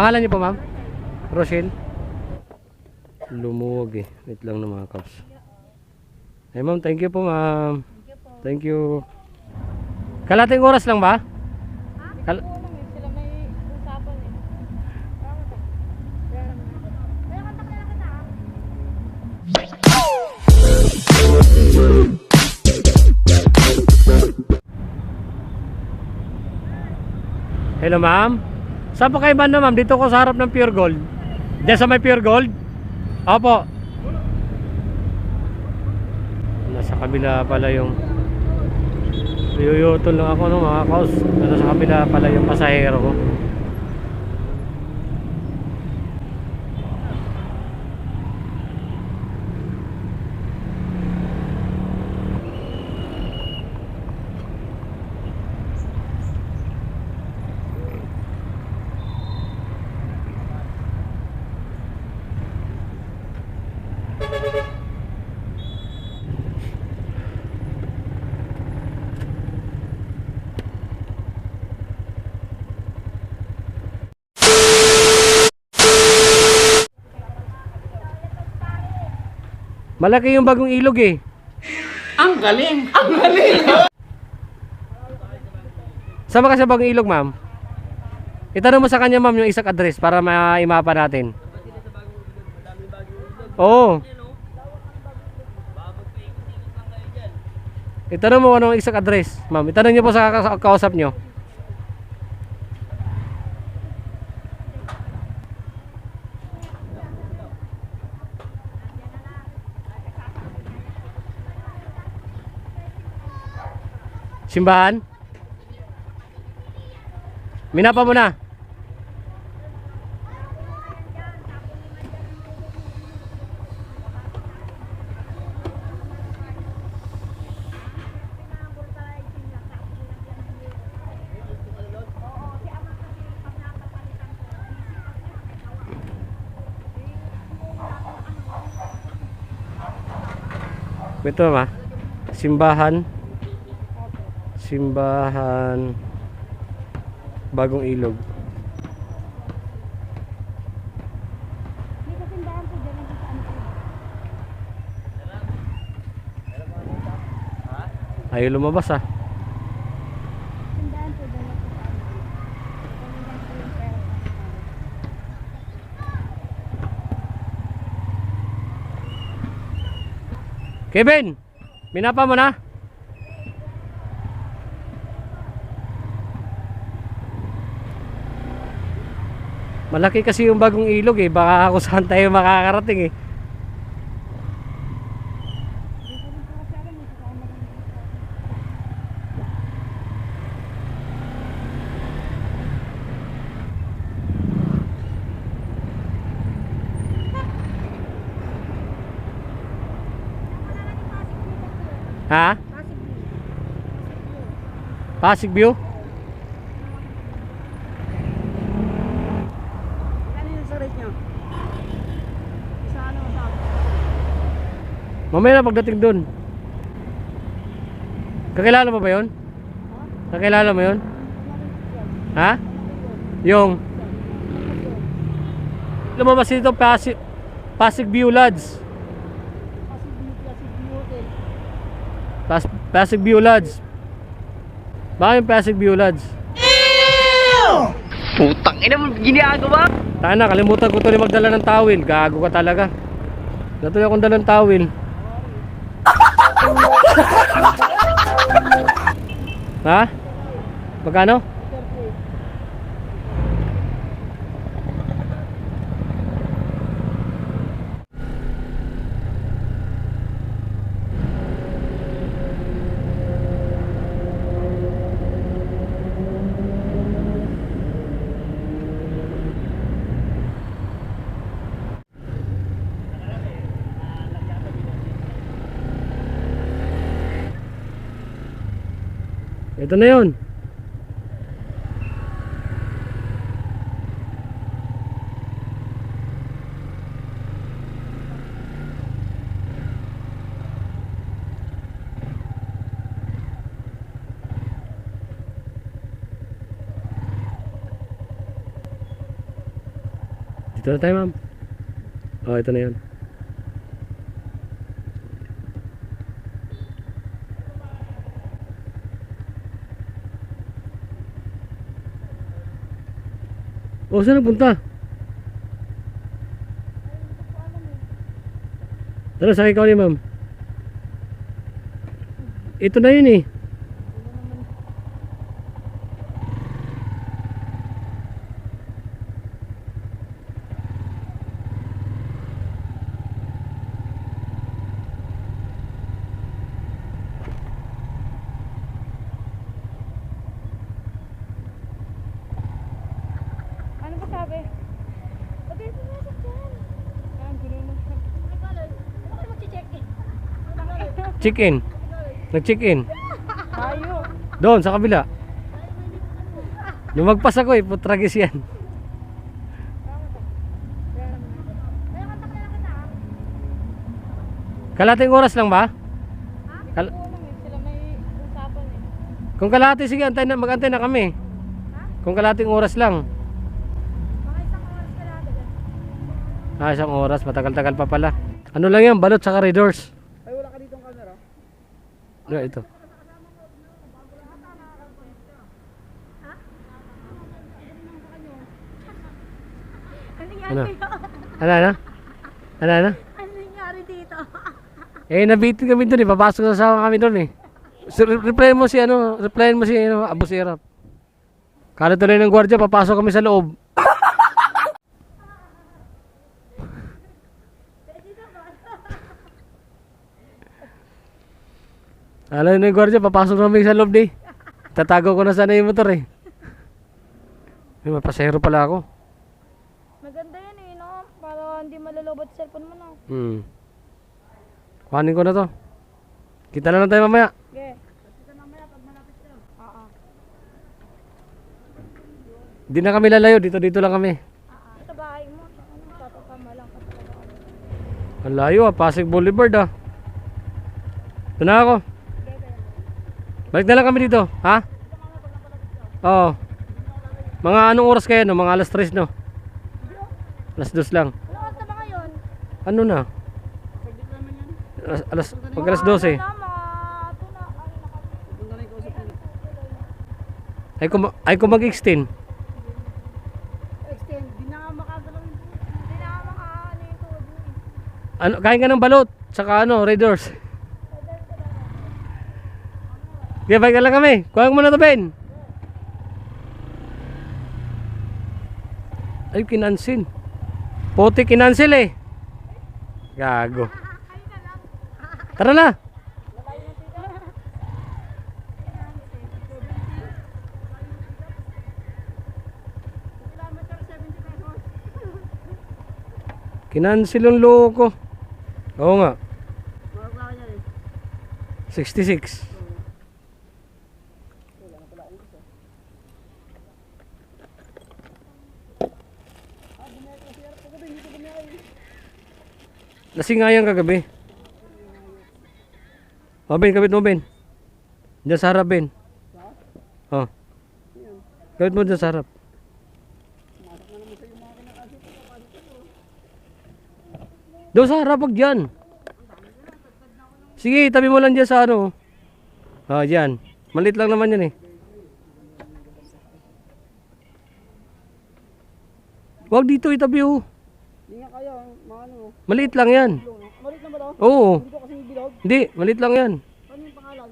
Pangalan niyo po, ma'am? Rochelle? Lumuwag eh. Wait lang na mga kaps. Eh, ma'am, thank you po, ma'am. Thank you. Kalating oras lang ba? Kal-. Hello, ma'am. Saan po kayo banda, ma'am? Dito ko sa harap ng Pure Gold. Diyan sa may Pure Gold? Opo. Nasa kabila pala yung... Yuyutol lang ako, no, mga kaos. Nasa kabila pala yung pasahero ko. Malaki yung bagong ilog eh. Ang galing! Ang galing! Saan ba kasi bagong ilog, ma'am? Itanong mo sa kanya, ma'am, yung isang address para maimapa natin. Oo. Itanong mo anong isang address, ma'am. Itanong niyo po sa ka- kausap niyo. Simbahan? Minapa mo na. Ito ma. Simbahan. Simbahan. Bagong ilog. Ayaw lumabas ah. Kevin! Minapa mo na? Malaki kasi yung bagong ilog eh. Baka kung saan tayo makakarating eh. Ha? Pasig View? Kanina sa rate nyo? Sa ano sa Mamaya na pagdating doon. Kakilala mo ba yun? Kakilala mo yun? Ha? Yung lumabas dito Pasig, Pasig View Lodge. Pas, Pasig View Lodge. Yung Pasig View Lodge. Putang ina mo ginagawa. Tana, kalimutan ko tuloy magdala ng tawil. Gago ka talaga. Natuloy akong dala ng tawil. Ha? Magkano? Ito na yun. Dito na tayo, ma'am. Oh, ito na yun. Oh, saan nagpunta? Tara, sakay ka ulit, ma'am. Ito na yun eh. Ano ba sabi? Ba't kayo pumasok dyan? Ang gulo mo. Bakit mag-check in? Check-in. Nag-check in. Tayo. Doon, sa kabila. Lumagpas ako eh, putragis yan. Kalating oras lang ba? Kal-. Kung kalahati, sige, antay na, mag-antay na kami. Kung kalating oras lang. Ah, isang oras, matagal-tagal pa pala. Ano lang yan, balot sa corridors. Ay, wala ka ditong camera? Yeah, ito. Ano Ano? Ano, ano? Ano, ano? Nangyari dito? Eh, nabitin kami doon eh. Papasok na sama kami doon eh. So, re- replyan mo si ano, replyan mo si ano, Abu Sirap. Kala tuloy ng gwardiya, papasok kami sa loob. Alam ng gwardiya, papasok kami sa loob di. Tatago ko na sana yung motor eh. May mapasahero pala ako. Maganda yan eh, no? Para hindi malalobot sa cellphone mo, no? Hmm. Kuhanin ko na to. Kita na lang tayo mamaya. Okay. Kita mamaya pag malapit ka. Oo. Di na kami lalayo, dito dito lang kami. Oo. Sa bahay mo. Tatapama lang. Ang layo ah, Pasig Boulevard ah. Ito na ako. Kaya. Balik na lang kami dito, ha? Oo. Mga anong oras kayo no? Mga alas 3 no? Alas 2 lang. Ano na? Ano? Alas, alas, pag alas 12 Ano na, mga... Ito na. Ay, niya. ay kung mag-extend. Eh. Ano, kain ka ng balot, saka ano, Raiders. Balik na lang kami. Kuha mo na to, Ben. Ay, kinansin. Puti kinansil eh. Gago. Tara na. kilometer, 70 pesos. Kinansil yung loko. Oo nga. Marap lang yan eh. 66. Lasing nga kagabi. O, Ben, kabit mo, Ben. Diyan sa harap, Ben. O. Kabit mo diyan sa harap. Doon sa harap, wag dyan. Sige, tabi mo lang dyan sa ano. Ah, dyan. Malit lang naman yan eh. Wag dito itabi oh. Hindi nga maano. Maliit lang yan. Malit na ba to? Oo. Hindi ko kasi bilog. Hindi, maliit lang yan. Ano yung pangalan?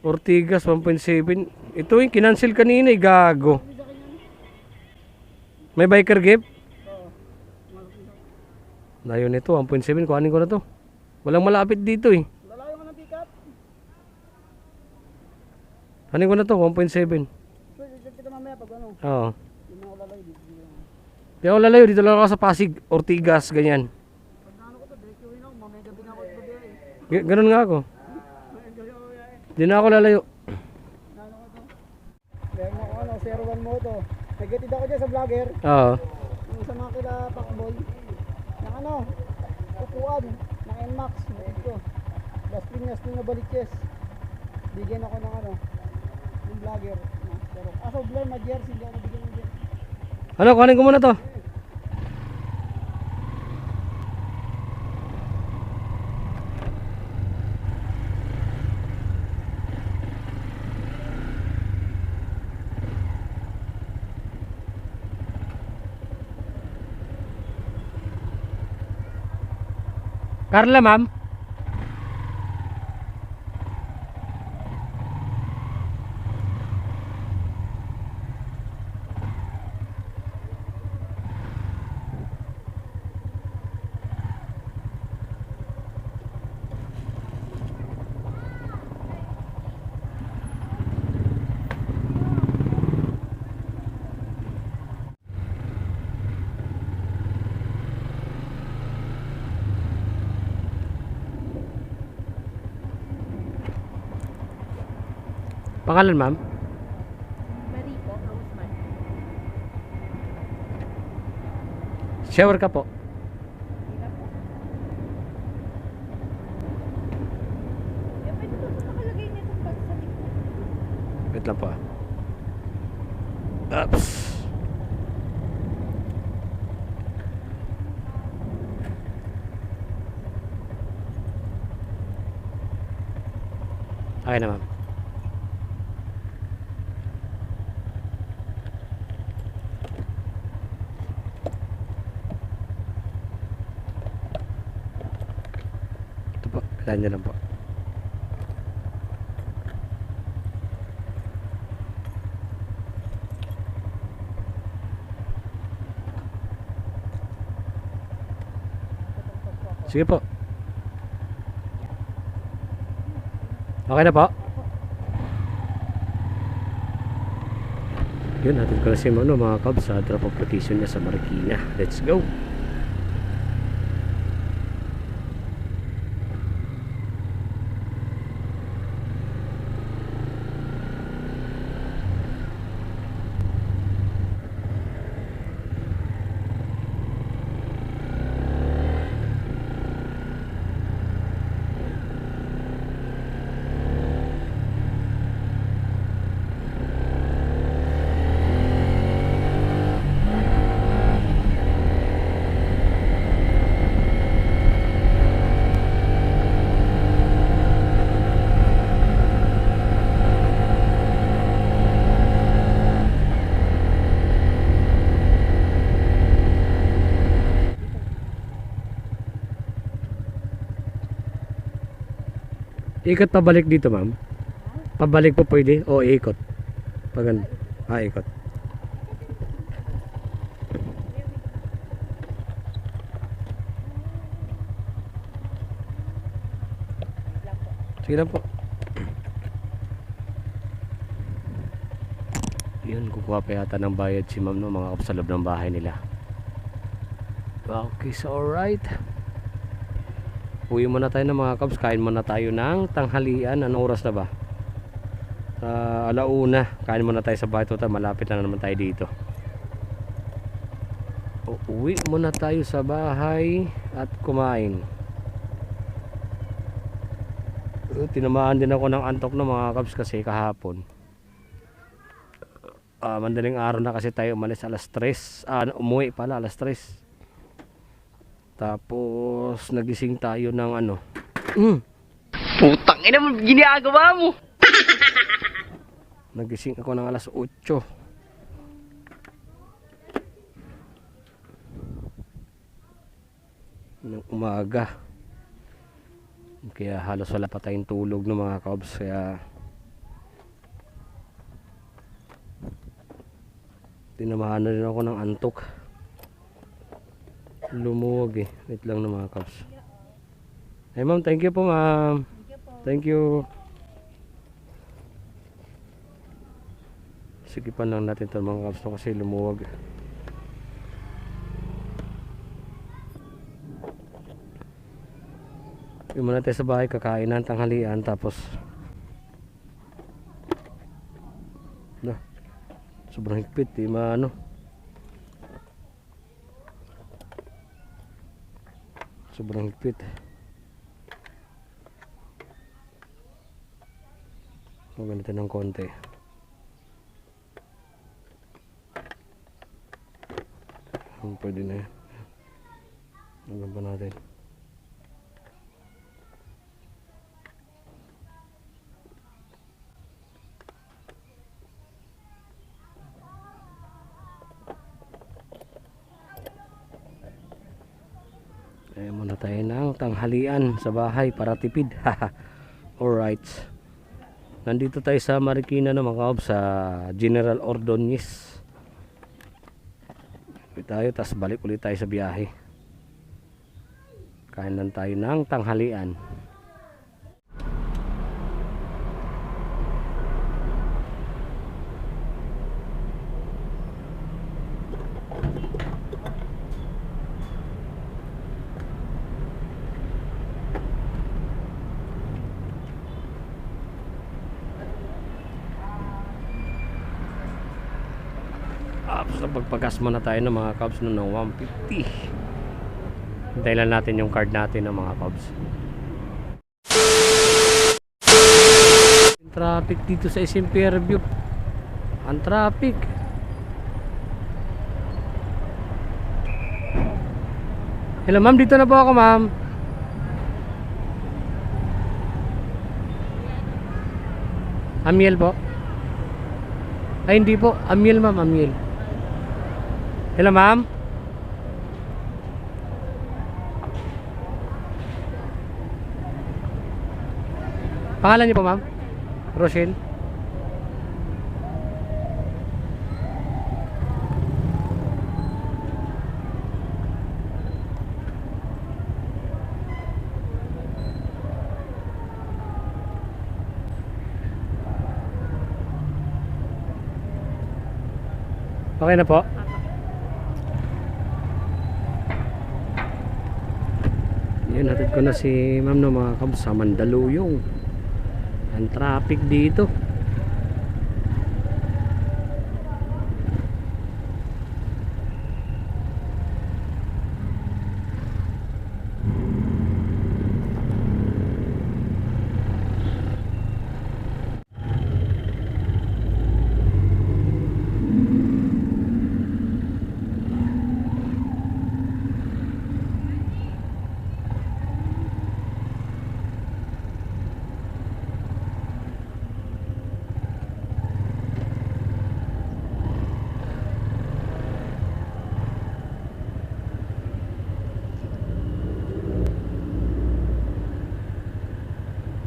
Ortigas 1.7. Ito yung kinancel kanina eh, gago. May biker gift? Layo nito, 1.7. Kuhanin ko na to. Walang malapit dito eh. Lalayo ka ng pick-up. Kuhanin ko na to, 1.7. So, check kita mamaya pag ano. Oo. Hindi mo ako lalayo. Dito dito lang. Di ako lalayo, dito lang ako sa Pasig, Ortigas, ganyan. G- ganun nga ako. Di na ako lalayo. Ko to? Meron ako ano, 01 mo to. Nagkatid ako dyan sa vlogger. Oo. Yung sa mga kila Pacboy. Ng ano, upuan. Ng NMAX. Mayroon ko. Gaspring gaspring na balikjes. Bigyan ako ng ano, yung vlogger. Pero, aso blur na jersey. Hindi ako jersey. Ano, kunin ko muna to. Carla, ma'am. Pangalan, ma'am? Marico, Roseman. Shower ka po. Po. Eh? Wait lang po. ah. Ups. Okay na, ma'am. Kailangan niyo lang po. Sige po. Okay na po. Yun, natin ko na si ano, mga kabs sa drop of location niya sa Marikina. Let's go! Ikot pabalik dito, ma'am. Pabalik po pwede o ikot. Pag ano? Ah, ikot. Sige lang po. Yun, kukuha pa yata ng bayad si ma'am no, mga kapsa loob ng bahay nila. Okay, so alright. Uwi muna tayo ng mga kabs. Kain muna tayo ng tanghalian. Anong oras na ba? Uh, alauna. Kain muna tayo sa bahay. Total, malapit na naman tayo dito. Uwi muna tayo sa bahay at kumain. Uh, tinamaan din ako ng antok ng mga kabs kasi kahapon. Ah, mandaling araw na kasi tayo umalis alas 3. Ah, umuwi pala alas 3. Tapos nagising tayo ng ano. Mm, Putang ina mo, ginagawa mo. nagising ako ng alas 8. ng umaga. Kaya halos wala pa tayong tulog ng mga kabs. Kaya tinamahan na rin ako ng antok. Lumuwag eh. Wait lang ng mga kabs. Hey ma'am, thank you po ma'am. Thank you. Sigipan lang natin ito mga kabs no, kasi lumuwag. Yung muna tayo sa bahay, kakain ng tanghalian tapos na sobrang higpit di maano sobrang higpit ganito ng konti. Hmm, pwede na yan? Hanggang pa natin Kaya muna tayo ng tanghalian sa bahay para tipid. Alright. Nandito tayo sa Marikina na mga kaob sa General Ordonez. Ulit tayo, tapos balik ulit tayo sa biyahe. Kain lang tayo ng tanghalian. Tapos na pagpagas muna tayo ng mga Cubs no, ng 150. Hintayin lang natin yung card natin ng mga Cubs. Traffic dito sa SM Fairview. Ang traffic. Hello ma'am, dito na po ako ma'am. Amiel po. Ay hindi po, Amiel ma'am, Amiel. Hello ma'am. Pangalan niyo po ma'am? Rochelle? Okay na po? Yun, hatid ko na si ma'am no mga kabs sa Mandaluyong. Ang traffic dito.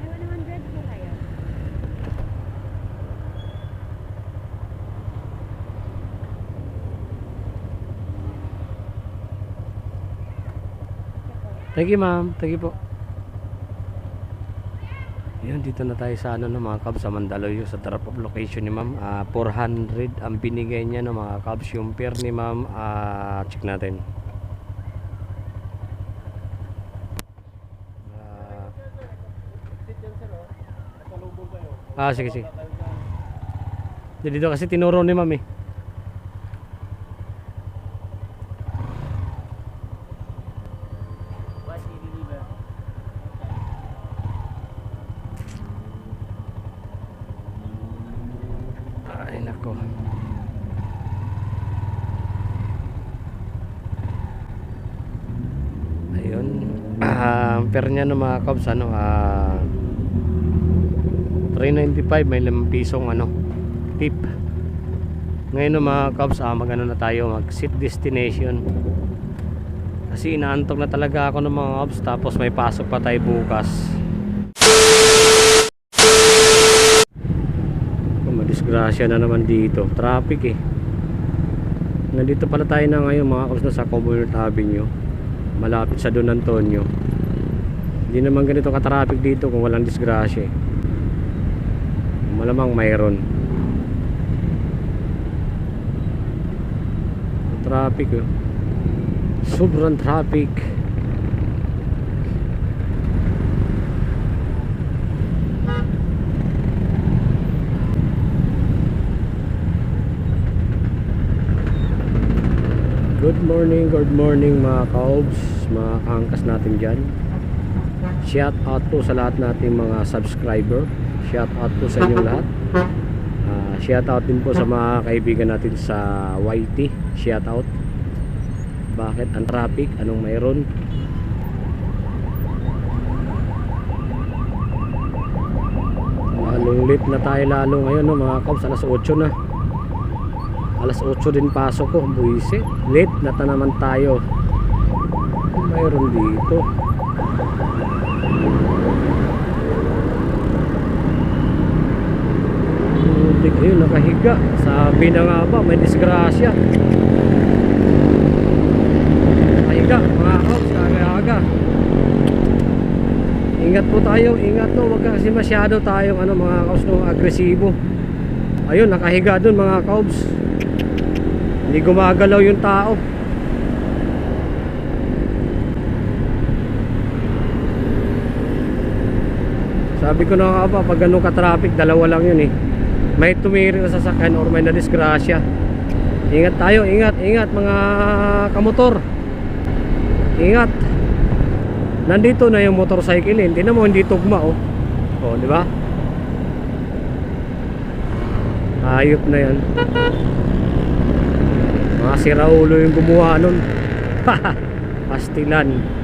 May 100 po kayo. Thank you ma'am. Thank you po. Yan, dito na tayo sa ano no, mga kabs sa Mandaluyong sa drop of location ni ma'am. Ah, 400 ang binigay niya no mga kabs. Yung pair ni ma'am, ah, check natin. Ah, sige sige. Di- Dito kasi tinuro ni ma'am eh. Nako. Ayun. Ah, ang pair niya no mga kabs ano ah 395 may 5 pisong ano tip. Ngayon mga kabs ah, magano na tayo mag sit destination. Kasi inaantok na talaga ako ng mga kabs tapos may pasok pa tayo bukas. Madisgrasya na naman dito. Traffic eh. Nandito pala tayo na ngayon mga kaus na sa Commonwealth Avenue. Malapit sa Don Antonio. Hindi naman ganito ka-traffic dito kung walang disgrasya eh. Malamang mayroon. Traffic oh. Sobrang traffic. Good morning, good morning mga kaobs, mga kaangkas natin dyan. Shout out po sa lahat nating mga subscriber. Shout out po sa inyong lahat. Ah, shout out din po sa mga kaibigan natin sa YT. Shout out. Bakit ang traffic? Anong mayroon? Lalong late na tayo lalo ngayon no, mga kaobs. Alas 8 na alas 8 din pasok ko buwise late na ta naman tayo Mayroon dito. Putik, ayun, nakahiga. Sabi na nga ba, may disgrasya. Nakahiga, mga kaos, kagayaga. Ingat po tayo, ingat no, wag kasi masyado tayong ano, mga kaos no, agresibo. Ayun, nakahiga dun mga kaos. Hindi gumagalaw yung tao. Sabi ko na nga ba, pag ganun ka-traffic, dalawa lang yun eh. May tumirik na sasakyan or may na-disgrasya. Ingat tayo, ingat, ingat mga kamotor. Ingat. Nandito na yung motorcycle eh. Hindi mo, hindi tugma oh. Oh, di ba? Ayop na yan. Mga siraulo yung gumawa nun. Pastilan.